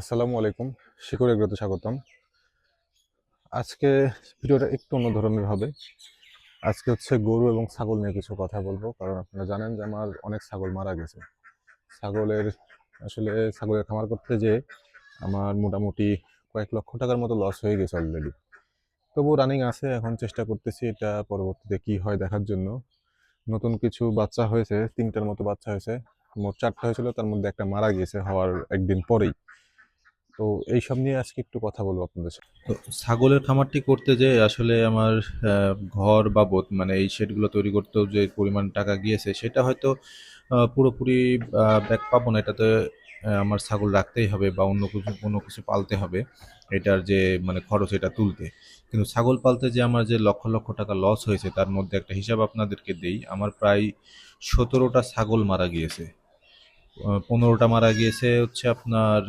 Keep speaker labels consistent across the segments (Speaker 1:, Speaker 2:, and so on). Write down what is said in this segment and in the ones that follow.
Speaker 1: আসসালামু আলাইকুম শিকড় এগ্রোতে স্বাগতম। আজকে ভিডিওটা একটু অন্য ধরনের হবে। আজকে হচ্ছে গরু এবং ছাগল নিয়ে কিছু কথা বলব, কারণ আপনারা জানেন যে আমার অনেক ছাগল মারা গেছে। ছাগলের, আসলে ছাগলের খামার করতে যে আমার মোটামুটি কয়েক লক্ষ টাকার মতো লস হয়ে গেছে অলরেডি তবু রানিং আছে, এখন চেষ্টা করতেছি এটা পরবর্তীতে কি হয় দেখার জন্য। নতুন কিছু বাচ্চা হয়েছে, তিনটার মতো বাচ্চা হয়েছে। মোট চারটা হয়েছিল, তার মধ্যে একটা মারা গিয়েছে হওয়ার একদিন পরেই। তো এইসব নিয়ে আজকে একটু কথা বলব আপনাদের সাথে।
Speaker 2: তো ছাগলের খামারটি করতে যে আসলে আমার ঘর বাবদ মানে এই শেডগুলো তৈরি করতেও যে পরিমাণ টাকা গিয়েছে, সেটা হয়তো পুরোপুরি ব্যাক পাবো না। এটাতে আমার ছাগল রাখতেই হবে বা অন্য কিছু অন্য কিছু পালতে হবে, এটার যে মানে খরচ এটা তুলতে। কিন্তু ছাগল পালতে যে আমার যে লক্ষ লক্ষ টাকা লস হয়েছে, তার মধ্যে একটা হিসাব আপনাদেরকে দেই। আমার প্রায় সতেরোটা ছাগল মারা গিয়েছে। পনেরোটা মারা গিয়েছে হচ্ছে আপনার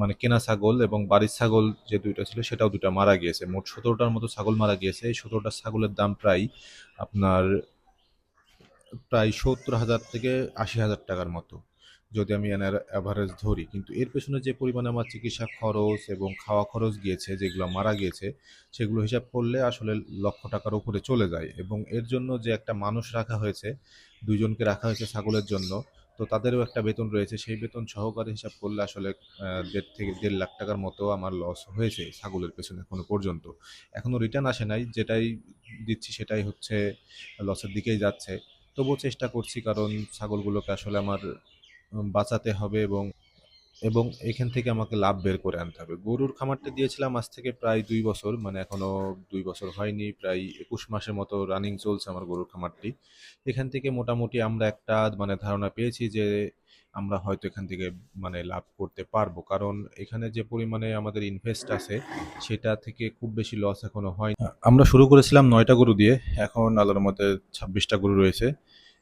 Speaker 2: মানে কেনা ছাগল এবং বাড়ির ছাগল যে দুইটা ছিল সেটাও দুইটা মারা গিয়েছে। মোট সতেরোটার মতো ছাগল মারা গিয়েছে। এই সতেরোটা ছাগলের দাম প্রায় আপনার, প্রায় সত্তর হাজার থেকে আশি হাজার টাকার মতো, যদি আমি এনার অ্যাভারেজ ধরি। কিন্তু এর পেছনে যে পরিমাণে আমার চিকিৎসা খরচ এবং খাওয়া খরচ গিয়েছে, যেগুলো মারা গিয়েছে, সেগুলো হিসাব করলে আসলে লক্ষ টাকার উপরে চলে যায়। এবং এর জন্য যে একটা মানুষ রাখা হয়েছে, দুইজনকে রাখা হয়েছে ছাগলের জন্য তো তাদেরও একটা বেতন রয়েছে। সেই বেতন সহকারে হিসাব করলে আসলে দেড় থেকে দেড় লাখ টাকার মতো আমার লস হয়েছে ছাগলের পেছনে এখনও পর্যন্ত। এখনও রিটার্ন আসে নাই, যেটাই দিচ্ছি সেটাই হচ্ছে লসের দিকেই যাচ্ছে। তবুও চেষ্টা করছি, কারণ ছাগলগুলোকে আসলে আমার বাঁচাতে হবে এবং এবং এখান থেকে আমাকে লাভ বের করে আনতে হবে। গরুর খামারটা দিয়েছিলাম আজ থেকে প্রায় দুই বছর মানে এখনও দুই বছর হয়নি, প্রায় একুশ মাসের মতো রানিং চলছে আমার গরুর খামারটি। এখান থেকে মোটামুটি আমরা একটা মানে ধারণা পেয়েছি যে আমরা হয়তো এখান থেকে মানে লাভ করতে পারব। কারণ এখানে যে পরিমাণে আমাদের ইনভেস্ট আছে, সেটা থেকে খুব বেশি লস এখনও হয় আমরা শুরু করেছিলাম নয়টা গরু দিয়ে, এখন আল্লাহর মধ্যে ছাব্বিশটা গরু রয়েছে।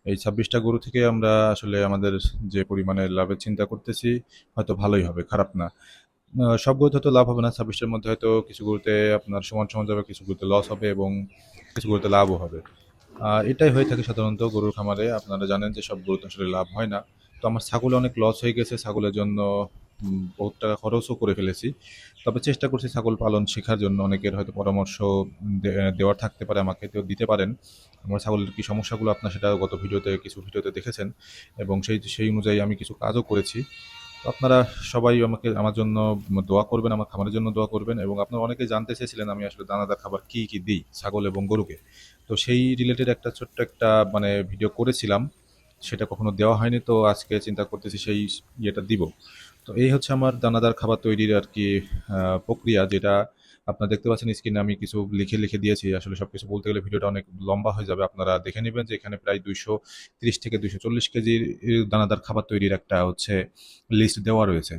Speaker 2: এই ছাব্বিশটা গরু থেকে আমরা আসলে আমাদের যে পরিমাণে লাভের চিন্তা করতেছি, হয়তো ভালোই হবে, খারাপ না। সব গরুতে হয়তো লাভ হবে না ছাব্বিশটার মধ্যে হয়তো কিছু গরুতে আপনার সমান সমান যাবে, কিছু গরুতে লস হবে এবং কিছু গরুতে লাভও হবে। এটাই হয়ে থাকে সাধারণত গরুর খামারে। আপনারা জানেন যে সব গরুতে আসলে লাভ হয় না। তো আমার ছাগলে অনেক লস হয়ে গেছে। ছাগলের জন্য বহুত টাকা খরচও করে ফেলেছি। তবে চেষ্টা করছি ছাগল পালন শেখার জন্য। অনেকের হয়তো পরামর্শ দেওয়ার থাকতে পারে, আমাকে তো দিতে পারেন। আমার ছাগলের কী সমস্যাগুলো আপনার সেটা গত ভিডিওতে, কিছু ভিডিওতে দেখেছেন এবং সেই সেই অনুযায়ী আমি কিছু কাজও করেছি। তো আপনারা সবাই আমাকে, আমার জন্য দোয়া করবেন, আমার খামারের জন্য দোয়া করবেন এবং আপনারা অনেকে জানতে চেয়েছিলেন আমি আসলে দানাদার খাবার কি কি দিই ছাগল এবং গরুকে। তো সেই রিলেটেড একটা ছোট্ট একটা মানে ভিডিও করেছিলাম। সেটা কখনো দেওয়া হয়নি, তো আজকে চিন্তা করতেছি সেই ইয়েটা দিব। তো এই হচ্ছে আমার দানাদার খাবার তৈরির আর কি প্রক্রিয়া, যেটা আপনারা দেখতে পাচ্ছেন স্ক্রিনে আমি কিছু লিখে লিখে দিয়েছি। আসলে সব কিছু বলতে গেলে ভিডিওটা অনেক লম্বা হয়ে যাবে। আপনারা দেখে নেবেন যে এখানে প্রায় দুইশো তিরিশ থেকে দুইশো চল্লিশ কেজির দানাদার খাবার তৈরির একটা হচ্ছে লিস্ট দেওয়া রয়েছে।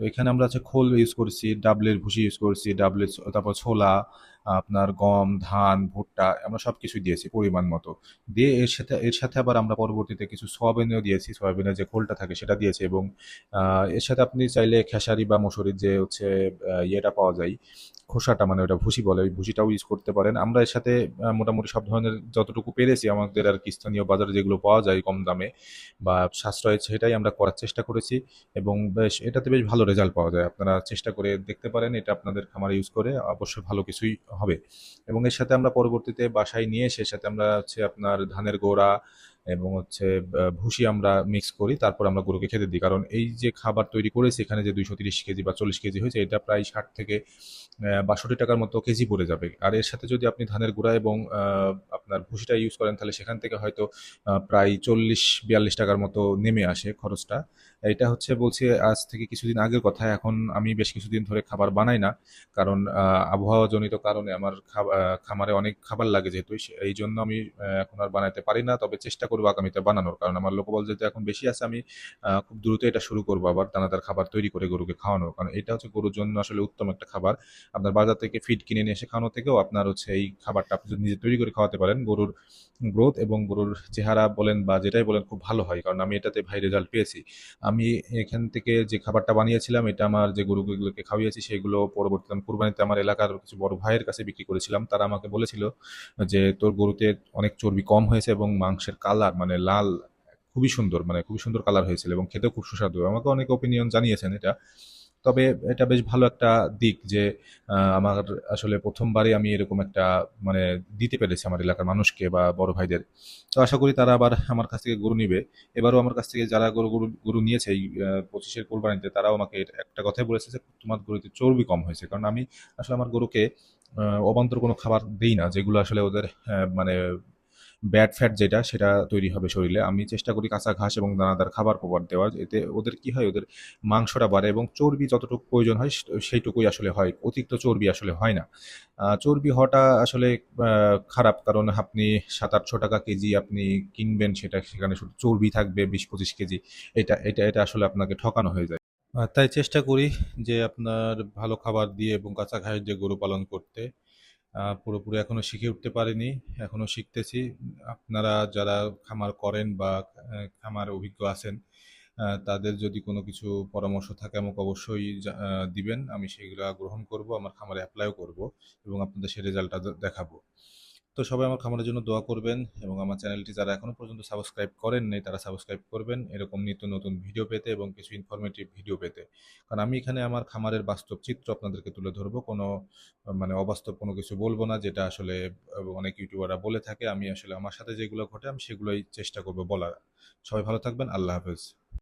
Speaker 2: তো এখানে আমরা হচ্ছে খোল ইউজ করছি, ডাবলের ভুসি ইউজ করছি, ডাবলের তারপর ছোলা আপনার গম, ধান, ভুট্টা, আমরা সব কিছুই দিয়েছি পরিমাণ মতো। দিয়ে এর সাথে এর সাথে আবার আমরা পরবর্তীতে কিছু সয়াবিনও দিয়েছি। সয়াবিনের যে খোলটা থাকে সেটা দিয়েছি এবং এর সাথে আপনি চাইলে খেসারি বা মসুরির যে হচ্ছে ইয়েটা পাওয়া যায়, খোসাটা মানে ওটা ভুসি বলে, ওই ভুসিটাও ইউজ করতে পারেন। আমরা এর সাথে মোটামুটি সব ধরনের যতটুকু পেরেছি, আমাদের আর কি স্থানীয় বাজারে যেগুলো পাওয়া যায় কম দামে বা সাশ্রয়, সেটাই আমরা করার চেষ্টা করেছি এবং বেশ, এটাতে বেশ ভালো রেজাল্ট পাওয়া যায়। আপনারা চেষ্টা করে দেখতে পারেন, এটা আপনাদের খামারে ইউজ করে অবশ্যই ভালো কিছুই হবে। এবং এর সাথে আমরা পরবর্তীতে বাসায় নিয়ে এসে সাথে আমরা হচ্ছে আপনার ধানের গোড়া এবং হচ্ছে ভুসি আমরা মিক্স করি, তারপর আমরা গরুকে খেতে দিই। কারণ এই যে খাবার তৈরি করেছি এখানে যে দুইশো তিরিশ কেজি বা চল্লিশ কেজি হয়েছে, এটা প্রায় ষাট থেকে বাষট্টি টাকার মতো কেজি পড়ে যাবে। আর এর সাথে যদি আপনি ধানের গুঁড়া এবং আপনার ভুসিটা ইউজ করেন, তাহলে সেখান থেকে হয়তো প্রায় চল্লিশ, বিয়াল্লিশ টাকার মতো নেমে আসে খরচটা। এটা হচ্ছে বলছি, আজ থেকে কিছুদিন আগের কথা, এখন আমি বেশ কিছুদিন ধরে খাবার বানাই না। কারণ আবহাওয়াজনিত কারণে আমার খামারে অনেক খাবার লাগে যেহেতু এই জন্য আমি এখন আর বানাতে পারি না। তবে চেষ্টা করব আগামীতে বানানোর, কারণ আমার লোকবল যেহেতু এখন বেশি আছে, আমি খুব দ্রুত এটা শুরু করব আবার দানাদার খাবার তৈরি করে গরুকে খাওয়ানোর। কারণ এটা হচ্ছে গরুর জন্য আসলে উত্তম একটা খাবার। আপনার বাজার থেকে ফিড কিনে নিয়ে এসে খাওয়ানো থেকেও আপনার হচ্ছে এই খাবারটা আপনি যদি নিজে তৈরি করে খাওয়াতে পারেন। গরুর গ্রোথ এবং গরুর চেহারা বলেন বা যেটাই বলেন খুব ভালো হয়, কারণ আমি এটাতে ভাই রেজাল্ট পেয়েছি। আমি এখান থেকে যে খাবারটা বানিয়েছিলাম, এটা আমার যে গরুগুলোকে খাওয়িয়েছি, সেগুলো পরবর্তীতে কুরবানিতে আমার এলাকার কিছু বড় ভাইয়ের কাছে বিক্রি করেছিলাম। তারা আমাকে বলেছিল যে, তোর গরুতে অনেক চর্বি কম হয়েছে এবং মাংসের কালার মানে লাল খুবই সুন্দর মানে খুবই সুন্দর কালার হয়েছিল এবং খেতেও খুব সুস্বাদু। আমাকে অনেক ওপিনিয়ন জানিয়েছেন এটা। তবে এটা বেশ ভালো একটা দিক যে আমার আসলে প্রথমবারই আমি এরকম একটা মানে দিতে পেরেছি আমার এলাকার মানুষকে বা বড় ভাইদের। তো আশা করি তারা আবার আমার কাছ থেকে গরু নিবে। এবারও আমার কাছ থেকে যারা গরু গরু গরু নিয়েছে এই পঁচিশের কোরবানিতে, তারাও আমাকে একটা কথাই বলেছে যে, তোমার গরুতে চর্বি কম হয়েছে। কারণ আমি আসলে আমার গরুকে অবান্তর কোনো খাবার দেই না, যেগুলো আসলে ওদের মানে ব্যাড ফ্যাট যেটা, সেটা তৈরি হবে শরীরে। আমি চেষ্টা করি কাঁচা ঘাস এবং দানাদার খাবার প্রবার দেওয়ার। এতে ওদের কি হয়? ওদের মাংসটা বাড়ে এবং চর্বি যতটুকু প্রয়োজন হয় সেইটুকুই আসলে হয়। অতিরিক্ত চর্বি আসলে হয় না। চর্বি হওয়াটা আসলে খারাপ। কারণ আপনি সাত আটশো টাকা কেজি আপনি কিনবেন, সেটা সেখানে শুধু চর্বি থাকবে বিশ পঁচিশ কেজি। এটা এটা এটা আসলে আপনাকে ঠকানো হয়ে যায়। তাই চেষ্টা করি যে আপনার ভালো খাবার দিয়ে এবং কাঁচা ঘাস দিয়ে গরু পালন করতে। পুরোপুরি এখনও শিখে উঠতে পারিনি। এখনও শিখতেছি। আপনারা যারা খামার করেন বা খামার অভিজ্ঞ আছেন তাদের যদি কোনো কিছু পরামর্শ থাকে আমাকে অবশ্যই দিবেন। আমি সেগুলো গ্রহণ করব, আমার খামারে অ্যাপ্লাইও করব এবং আপনাদের সেই রেজাল্টটা দেখাবো। তো সবাই আমার খামারের জন্য দোয়া করবেন এবং আমার চ্যানেলটি যারা এখনও পর্যন্ত সাবস্ক্রাইব করেন নাই, তারা সাবস্ক্রাইব করবেন এরকম নিত্য নতুন ভিডিও পেতে এবং কিছু ইনফরমেটিভ ভিডিও পেতে। কারণ আমি এখানে আমার খামারের বাস্তব চিত্র আপনাদেরকে তুলে ধরবো। কোনো মানে অবাস্তব কোনো কিছু বলব না, যেটা আসলে অনেক ইউটিউবাররা বলে থাকে, আমি আসলে আমার সাথে যেগুলো ঘটে আমি সেগুলোই চেষ্টা করব বলার। সবাই ভালো থাকবেন, আল্লাহ হাফেজ।